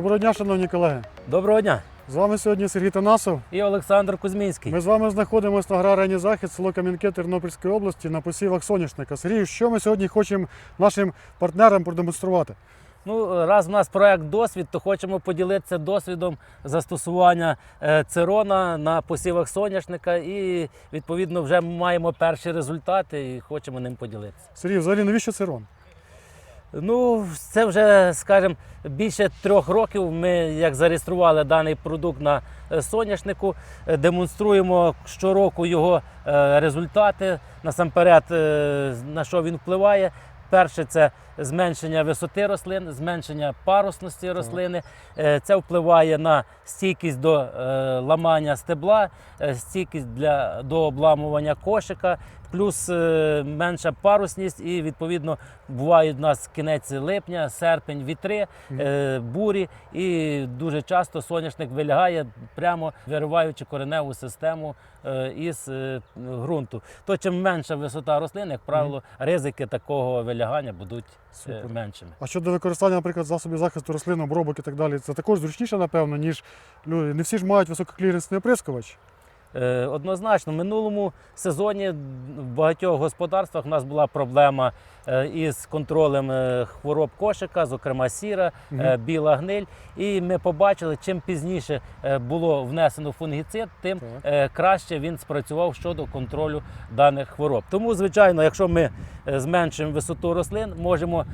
Доброго дня, шановні колеги. Доброго дня. З вами сьогодні Сергій Танасов. І Олександр Кузьмінський. Ми з вами знаходимося на аграрені захід, село Кам'янке Тернопільської області на посівах соняшника. Сергій, що ми сьогодні хочемо нашим партнерам продемонструвати? Ну, раз в нас проект досвід, то хочемо поділитися досвідом застосування е, цирона на посівах соняшника і відповідно вже маємо перші результати і хочемо ним поділитися. Сергій, взагалі навіщо це рон? Ну, це вже, скажімо, більше трьох років ми як зареєстрували даний продукт на е, соняшнику, е, демонструємо щороку його е, результати. Насамперед, на що він впливає. Перше це зменшення висоти рослин, зменшення парусності рослини. Це впливає на стійкість до ламання стебла, стійкість для, до обламування кошика, плюс е, менша парусність, і відповідно бувають у нас кінець липня, серпень, вітри, е, бурі, і дуже часто соняшник вилягає, прямо вириваючи кореневу систему е, із ґрунту. То чим менша висота рослин, як правило, ризики такого вилягання будуть Супер. меншими. А щодо використання, наприклад, засобів захисту рослин, обробок і так далі, це також зручніше, напевно, ніж люди. Не всі ж мають висококліренсний оприскувач. Е, Однозначно, в минулому сезоні в багатьох господарствах у нас була проблема е, із контролем е, хвороб кошика, зокрема сіра, е, біла гниль. І ми побачили, чим пізніше було внесено фунгіцид, тим Так. краще він спрацював щодо контролю даних хвороб. Тому, звичайно, якщо ми зменшуємо висоту рослин, можемо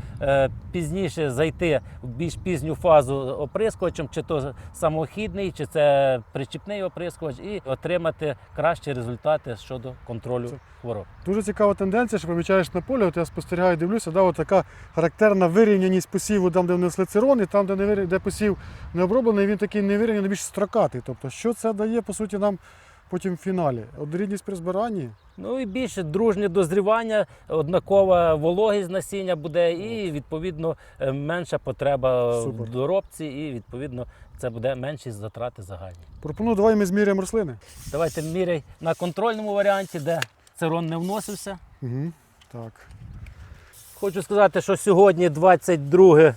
пізніше зайти в більш пізню фазу оприскувачем, чи то самохідний, чи це причіпний оприскувач, і отримати кращі результати щодо контролю хвороб. Дуже цікава тенденція, що помічаєш на полі, от я спостерігаю, дивлюся, да, от така характерна вирівняність посіву, там, де внесли цирон, і там, де, не вирі- де посів не оброблений, він такий невирівняний, більш строкатий. Тобто, що це дає, по суті, нам потім в фіналі? Однорідність при збиранні. Ну і більше дружнє дозрівання, однакова вологість насіння буде, і відповідно е, менша потреба Супер. в доробці, і відповідно це буде менші затрати загальні. Пропоную, давай ми зміряємо рослини. Давайте міряй на контрольному варіанті, де цирон не вносився. Угу. Так. Хочу сказати, що сьогодні 22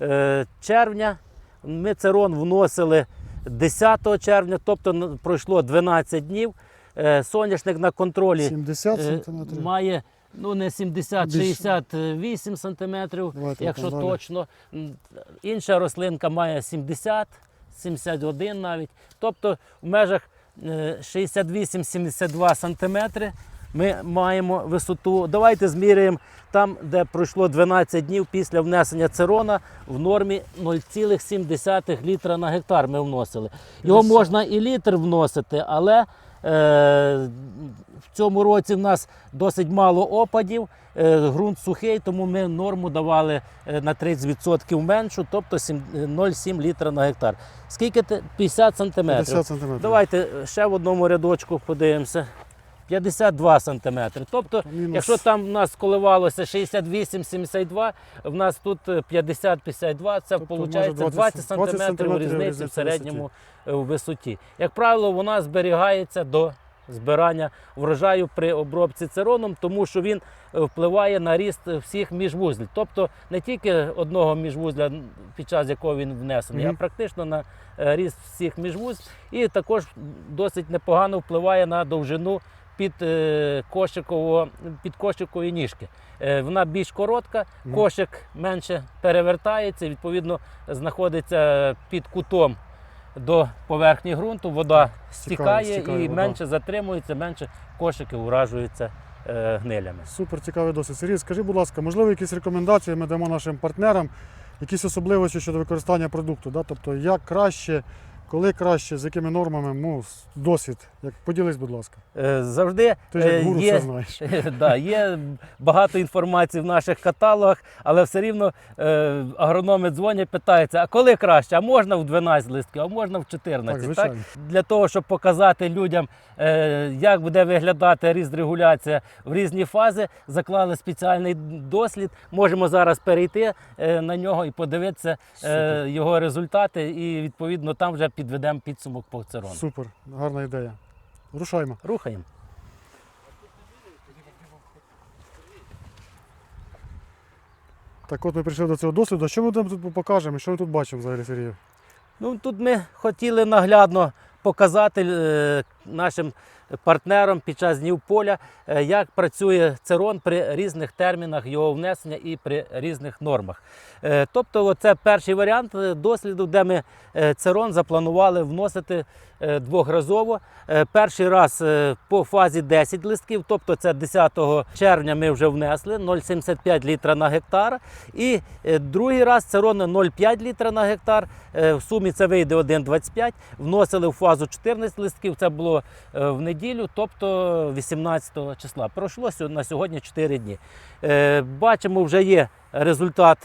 е, червня. Ми цирон вносили 10 червня, тобто пройшло 12 днів. Е, Соняшник на контролі 70 е, сантиметрів. має ну не 70, Більше. 68 сантиметрів, Давайте якщо далі. точно. Інша рослинка має 70, 71 навіть. Тобто в межах е, 68-72 сантиметри ми маємо висоту. Давайте зміряємо там, де пройшло 12 днів після внесення цирона в нормі 0,7 літра на гектар ми вносили. Його можна і літр вносити, але е, в цьому році в нас досить мало опадів, е, ґрунт сухий, тому ми норму давали е, на 30% меншу, тобто сім- е, 0,7 літра на гектар. Скільки ти? 50 сантиметрів. 50 сантиметрів. Давайте ще в одному рядочку подивимося. 52 сантиметри. Тобто, Мінус. якщо там в нас коливалося 68-72, в нас тут е, 50-52, це Тобто, виходить 20 20 сантиметрів сантиметрів різниці різниця в середньому е, у висоті. Як правило, вона зберігається до збирання врожаю при обробці цироном, тому що він е, впливає на ріст всіх міжвузлів. Тобто не тільки одного міжвузля, під час якого він внесений, Мгм. а практично на е, ріст всіх міжвузлів. І також досить непогано впливає на довжину під е, під кошикової ніжки. Е, Вона більш коротка, кошик менше перевертається, відповідно знаходиться під кутом до поверхні ґрунту, вода стікає, стікає і вода. менше затримується, менше кошики уражуються е, гнилями. Супер цікавий досвід. Сергій, скажи, будь ласка, можливо, якісь рекомендації ми дамо нашим партнерам, якісь особливості щодо використання продукту, да? тобто як краще, коли краще, з якими нормами, ну, досвід. Як поділись, будь ласка. Е, Завжди Ти ж е, як гуру є все знаєш. да, є багато інформації в наших каталогах, але все рівно е, агрономи дзвонять, питаються, а коли краще? А можна в 12 листків, а можна в 14. Так, звичайно. Для того, щоб показати людям, е, як буде виглядати ріст регуляція в різні фази, заклали спеціальний дослід. Можемо зараз перейти е, на нього і подивитися е, його результати, і відповідно там вже підведемо підсумок по церону. Супер, гарна ідея. Рушаймо. Рухаємо. Так от ми прийшли до цього досвіду. Що ми тут покажемо? Що ми тут бачимо взагалі, Сергію? Ну, тут ми хотіли наглядно показати е, нашим партнерам під час днів поля, е, як працює церон при різних термінах його внесення і при різних нормах. Е, Тобто, це перший варіант досліду, де ми е, церон запланували вносити двохразово. Перший раз по фазі 10 листків, тобто це 10 червня ми вже внесли 0,75 літра на гектар. І другий раз церон 0,5 літра на гектар. В сумі це вийде 1,25. Вносили в фазу 14 листків. Це було в неділю, тобто 18 числа. Пройшло на сьогодні 4 дні. Е, Бачимо, вже є результат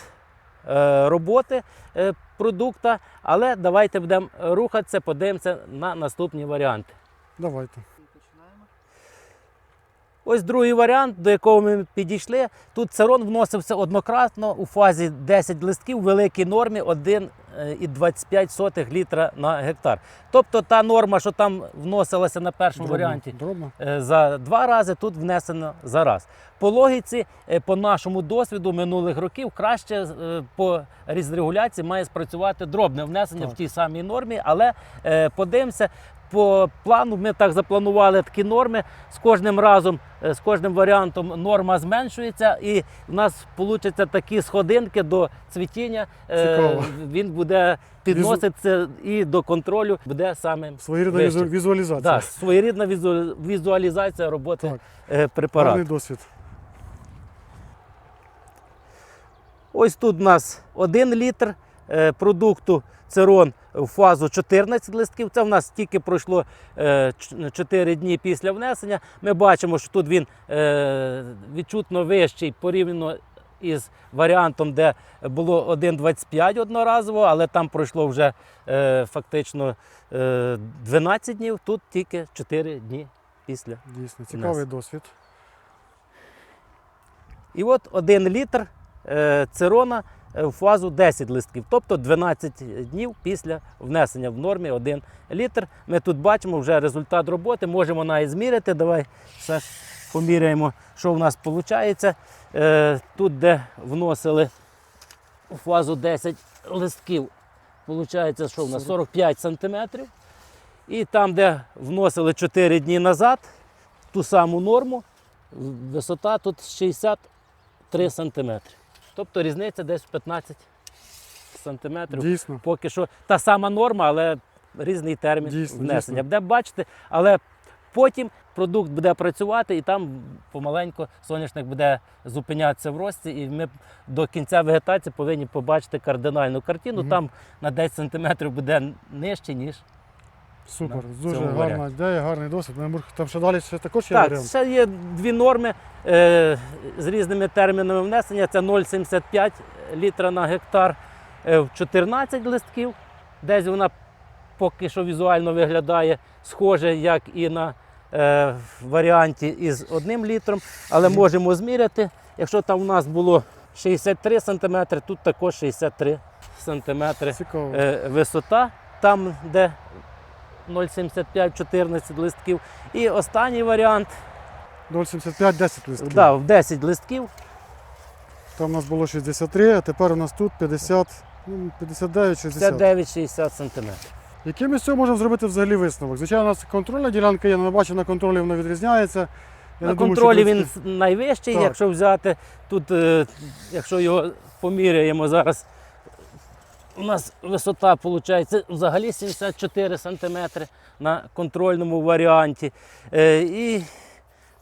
е, роботи е, продукта, але давайте будемо рухатися, подивимося на наступні варіанти. Давайте. Ось другий варіант, до якого ми підійшли. Тут церон вносився однократно у фазі 10 листків в великій нормі 1,25 літра на гектар. Тобто та норма, що там вносилася на першому Дробно. варіанті Дробно. е, за два рази, тут внесено за раз. По логіці, е, по нашому досвіду минулих років, краще е, по різрегуляції має спрацювати дробне внесення Так. в тій самій нормі, але е, подивимося. По плану ми так запланували такі норми. З кожним разом, е, з кожним варіантом норма зменшується, і в нас получаться такі сходинки до цвітіння. Е, Цікаво. Він буде підноситися і до контролю буде самим Своєрідна Вище. візу- візуалізація. да, своєрідна візуалізація роботи Так. е, препарату. Гарний досвід. Ось тут у нас 1 літр продукту церон в фазу 14 листків. Це в нас тільки пройшло е, 4 дні після внесення. Ми бачимо, що тут він е, відчутно вищий порівняно із варіантом, де було 1,25 одноразово, але там пройшло вже е, фактично е, 12 днів, тут тільки 4 дні після. Дійсно, цікавий Нас. досвід. І от 1 літр е, цирона е, в фазу 10 листків, тобто 12 днів після внесення в нормі 1 літр. Ми тут бачимо вже результат роботи, можемо навіть зміряти. Давай Саш, поміряємо, що в нас виходить. Е, тут, де вносили у фазу 10 листків, виходить, що в нас 45 сантиметрів. І там, де вносили 4 дні назад, ту саму норму, висота тут 63 сантиметри. Тобто різниця десь 15 сантиметрів. Дійсно. Поки що та сама норма, але різний термін Дійсно, внесення. дійсно. Буде бачити, але потім продукт буде працювати і там помаленьку соняшник буде зупинятися в рості, і ми до кінця вегетації повинні побачити кардинальну картину. Мгм. Там на 10 сантиметрів буде нижче, ніж Супер. Дуже гарна варіанті. ідея, гарний досвід. Ну, Там ще далі ще також є Так, варіант. ще є дві норми е, з різними термінами внесення. Це 0,75 літра на гектар е, в 14 листків. Десь вона поки що візуально виглядає схоже, як і на е, варіанті із одним літром. Але можемо зміряти. Якщо там у нас було 63 см, тут також 63 см е, висота, там, де 0,75-14 листків. І останній варіант 0,75, 10 листків. да, в 10 листків. Там у нас було 63, а тепер у нас тут 50, ну, 59, 60. 59-60 см. Який ми з цього можемо зробити взагалі висновок? Звичайно, у нас контрольна ділянка є, але бачимо, на контролі вона відрізняється. Я На не думаю, контролі що він принципі, найвищий, Так. якщо взяти. Тут, е, якщо його поміряємо зараз, у нас висота виходить взагалі 74 см на контрольному варіанті. Е, І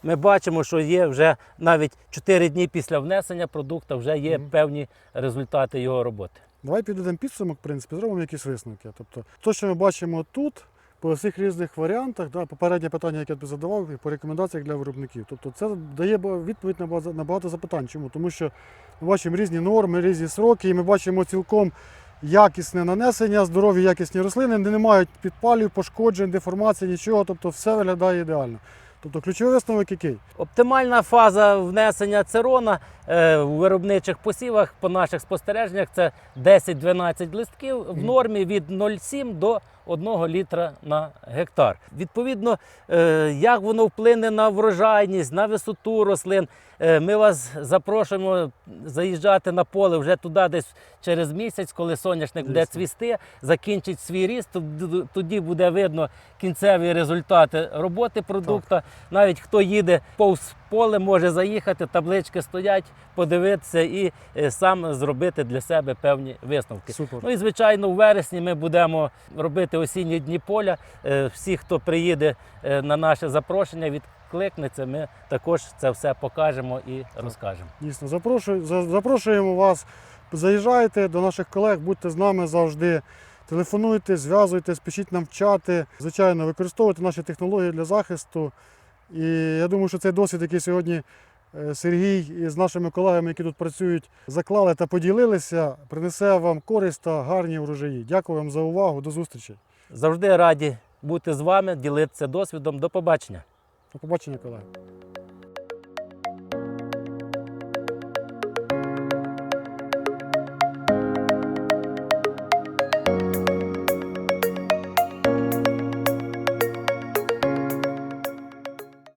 ми бачимо, що є вже навіть 4 дні після внесення продукту вже є певні результати його роботи. Давай підведемо підсумок, в принципі, зробимо якісь висновки. Тобто, те, що ми бачимо тут, по всіх різних варіантах, да, попереднє питання, яке я тобі задавав, і по рекомендаціях для виробників. Тобто це дає відповідь на багато запитань. Чому? Тому що ми бачимо різні норми, різні сроки, і ми бачимо цілком якісне нанесення, здорові якісні рослини, де не мають підпалів, пошкоджень, деформації, нічого. Тобто все виглядає ідеально. Тобто ключовий висновок який? Оптимальна фаза внесення церона е, у виробничих посівах по наших спостереженнях це 10-12 листків в нормі від 0,7 до 1 літра на гектар. Відповідно, е, як воно вплине на врожайність, на висоту рослин. Е, Ми вас запрошуємо заїжджати на поле вже туди, десь через місяць, коли соняшник буде цвісти, закінчить свій ріст. Тоді буде видно кінцеві результати роботи продукту. Навіть хто їде повз поле, може заїхати, таблички стоять, подивитися і е, сам зробити для себе певні висновки. Супер. Ну і звичайно, у вересні ми будемо робити осінні дні поля. Е, Всі, хто приїде е, на наше запрошення, відкликнеться. Ми також це все покажемо і розкажемо. Дійсно, запрошую, запрошуємо вас. Заїжджайте до наших колег, будьте з нами завжди. Телефонуйте, зв'язуйтесь, пишіть нам в чати. Звичайно, використовуйте наші технології для захисту. І я думаю, що цей досвід, який сьогодні е, Сергій із нашими колегами, які тут працюють, заклали та поділилися, принесе вам користь та гарні урожаї. Дякую вам за увагу. До зустрічі. Завжди раді бути з вами, ділитися досвідом. До побачення. До побачення, колеги.